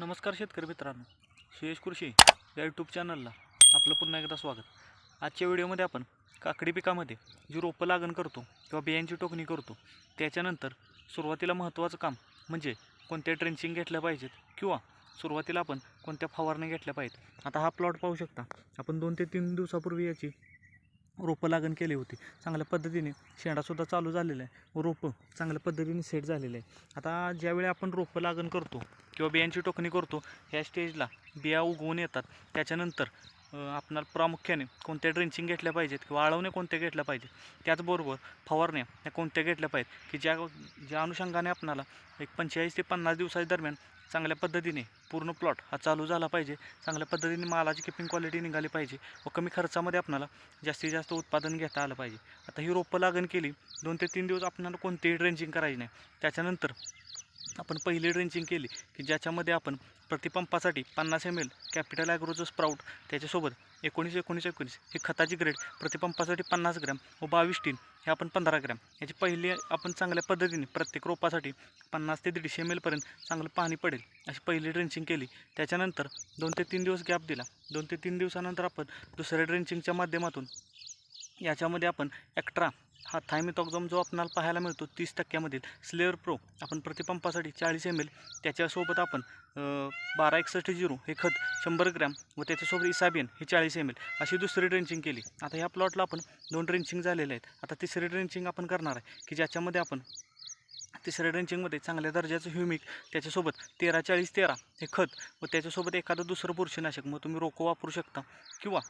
नमस्कार शेतकरी मित्रांनो. सुयश कृषी या यूट्यूब चॅनलला आपलं पुन्हा एकदा स्वागत. आजच्या व्हिडिओमध्ये आपण काकडी पिकामध्ये जी रोपं लागण करतो किंवा बियांची टोकणी करतो त्याच्यानंतर सुरुवातीला महत्त्वाचं काम म्हणजे कोणत्या ट्रेंचिंग घेतल्या पाहिजेत किंवा सुरुवातीला आपण कोणत्या फवारण्या घेतल्या पाहिजेत. आता हा प्लॉट पाहू शकता. आपण दोन ते तीन दिवसापूर्वी याची रोपं लागण केली होती. चांगल्या पद्धतीने शेंडासुद्धा चालू झालेला आहे. व रोपं चांगल्या पद्धतीने सेट झालेलं आहे आता ज्यावेळी आपण रोपं लागण करतो किंवा बियांची टोकणी करतो ह्या स्टेजला बिया उगवून येतात. त्याच्यानंतर आपणाला प्रामुख्याने कोणत्या ड्रेंचिंग घेतल्या पाहिजेत किंवा वाळवणे कोणत्या घेतल्या पाहिजेत त्याचबरोबर फवारण्या या कोणत्या घेतल्या पाहिजेत की ज्या ज्या अनुषंगाने आपणाला एक पंचेचाळीस ते पन्नास दिवसाच्या दरम्यान चांगल्या पद्धतीने पूर्ण प्लॉट हा चालू झाला पाहिजे चांगल्या पद्धतीने मालाची किपिंग क्वालिटी निघाली पाहिजे व कमी खर्चामध्ये आपणाला जास्तीत जास्त उत्पादन घेता आलं पाहिजे. आता ही रोपं लागण केली दोन ते तीन दिवस आपणाला कोणतीही ड्रेंचिंग करायची नाही. त्याच्यानंतर आपण पहिली ड्रेंचिंग केली की ज्याच्यामध्ये आपण प्रतिपंपासाठी पन्नास एम एल कॅपिटल ॲग्रोचं स्प्राऊट त्याच्यासोबत एकोणीस एकोणीस एकोणीस ही खताची ग्रेड प्रतिपंपासाठी पन्नास ग्रॅम व बावीस टीन हे आपण पंधरा ग्रॅम. याची पहिली आपण चांगल्या पद्धतीने प्रत्येक रोपासाठी पन्नास ते दीडशे एम एलपर्यंत चांगलं पाणी पडेल अशी पहिली ड्रेंचिंग केली. त्याच्यानंतर दोन ते तीन दिवस गॅप दिला. दोन ते तीन दिवसानंतर आपण दुसऱ्या ड्रेंचिंगच्या माध्यमातून याच्यामध्ये आपण एक्ट्रा हा थायमेथॉक्झॉम जो आपणाला पाहायला मिळतो तीस टक्क्यामधील स्लेअर प्रो आपण प्रतिपंपासाठी चाळीस एम एल त्याच्यासोबत आपण बारा एकसष्ट झिरो हे खत शंभर ग्रॅम व त्याच्यासोबत इसाबियन हे चाळीस एम एल अशी दुसरी ड्रेंचिंग केली. आता ह्या प्लॉटला आपण दोन ड्रेंचिंग झालेले आहेत. आता तिसरी ड्रेंचिंग आपण करणार आहे की ज्याच्यामध्ये आपण तिसऱ्या ड्रेंचिंगमध्ये चांगल्या दर्जाचं ह्युमिक त्याच्यासोबत तेरा चाळीस तेरा हे खत व त्याच्यासोबत एखादं दुसरं बुरशीनाशक मग तुम्ही रोको वापरू शकता. किंवा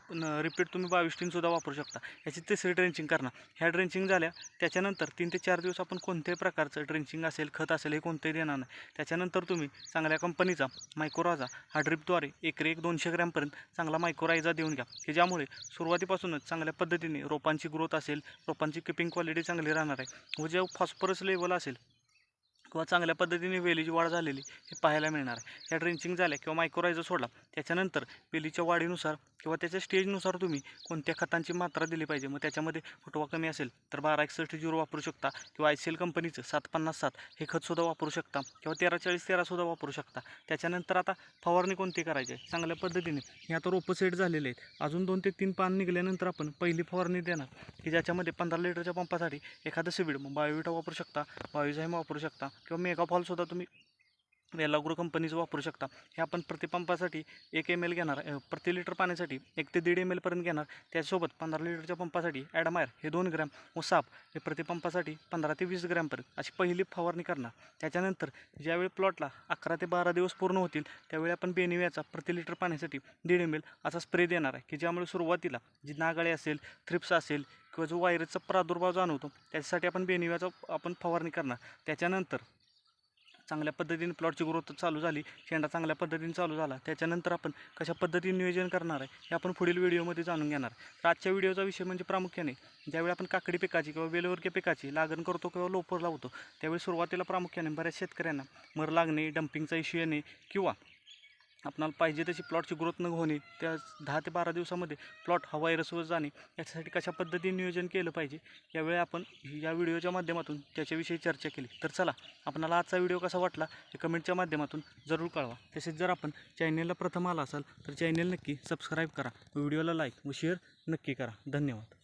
रिपीट तुम्ही बावीस टीनसुद्धा वापरू शकता. याची तिसरी ड्रेंचिंग करणार. ह्या ड्रेंचिंग झाल्या त्याच्यानंतर तीन ते चार दिवस आपण कोणत्याही प्रकारचं ड्रेंचिंग असेल खत असेल हे कोणतंही देणार नाही. त्याच्यानंतर तुम्ही चांगल्या कंपनीचा मायक्रोराजा हा ड्रिपद्वारे एकरी एक दोनशे ग्रॅमपर्यंत चांगला मायक्रोरायझा देऊन घ्या. की ज्यामुळे सुरुवातीपासूनच चांगल्या पद्धतीने रोपांची ग्रोथ असेल रोपांची किपिंग क्वालिटी चांगली राहणार आहे. व जे फॉस्फरस लेवल असेल किंवा चांगल्या पद्धतीने वेलीची वाढ झालेली हे पाहायला मिळणार आहे. ह्या ड्रेंचिंग झाल्या किंवा मायक्रोरायझर सोडला त्याच्यानंतर वेलीच्या वाढीनुसार किंवा त्याच्या स्टेजनुसार तुम्ही कोणत्या खतांची मात्रा दिली पाहिजे? मग त्याच्यामध्ये फुटवा कमी असेल तर बारा एकसष्ट झिरो वापरू शकता किंवा आय सी एल कंपनीचं सात पन्नास सात हे खतसुद्धा वापरू शकता किंवा तेरा चाळीस तेरासुद्धा वापरू शकता. त्याच्यानंतर आता फवारणी कोणती करायची आहे? चांगल्या पद्धतीने. हे आता रोपं सेट झालेले आहेत. अजून दोन ते तीन पान निघाल्यानंतर आपण पहिली फवारणी देणार की ज्याच्यामध्ये पंधरा लिटरच्या पंपासाठी एखादं सिविड मग बायोविटा वापरू शकता बायोझाईम वापरू शकता किंवा मेगाफॉलसुद्धा तुम्ही वेलाग्रो कंपनीचं वापरू शकता. हे आपण प्रतिपंपासाठी एक एम एल घेणार प्रति लिटर पाण्यासाठी एक ते दीड एम एलपर्यंत घेणार. त्यासोबत पंधरा लिटरच्या पंपासाठी ॲडमायर हे दोन ग्रॅम. व साप हे प्रतिपंपासाठी पंधरा ते वीस ग्रॅमपर्यंत अशी पहिली फवारणी करणार. त्याच्यानंतर ज्यावेळी प्लॉटला अकरा ते बारा दिवस पूर्ण होतील त्यावेळी आपण बेनिव्याचा प्रति लिटर पाण्यासाठी दीड एम एल असा स्प्रे देणार आहे. की ज्यामुळे सुरुवातीला जी नागाळे असेल थ्रिप्स असेल किंवा जो व्हायरसचा प्रादुर्भाव जाणवतो त्याच्यासाठी आपण बेनिव्याचा आपण फवारणी करणार. त्याच्यानंतर चांगल्या पद्धतीने प्लॉटची ग्रोथ चालू झाली शेंडा चांगल्या पद्धतीने चालू झाला. त्याच्यानंतर आपण कशा पद्धतीने नियोजन करणार आहे हे आपण पुढील व्हिडिओमध्ये जाणून घेणार. तर आजच्या व्हिडिओचा विषय म्हणजे प्रामुख्याने ज्यावेळी आपण काकडी पिकाची किंवा वेलवर्गीय पिकाची लागण करतो किंवा लोपर लावतो त्यावेळी सुरुवातीला प्रामुख्याने बऱ्याच शेतकऱ्यांना मर लागणे डम्पिंगचा इश्यू येणे किंवा आपणाला पाहिजे तशी प्लॉटची ग्रोथ न होणे त्या दहा ते बारा दिवसामध्ये प्लॉट हा व्हायरसवर जाणे याच्यासाठी कशा पद्धतीने नियोजन केलं पाहिजे यावेळी आपण या व्हिडिओच्या माध्यमातून त्याच्याविषयी चर्चा केली. तर चला आपणाला आजचा व्हिडिओ कसा वाटला हे कमेंटच्या माध्यमातून जरूर कळवा. तसेच जर आपण चॅनेलला प्रथम आला असाल तर चॅनेल नक्की सबस्क्राईब करा व्हिडिओला लाईक व शेअर नक्की करा. धन्यवाद.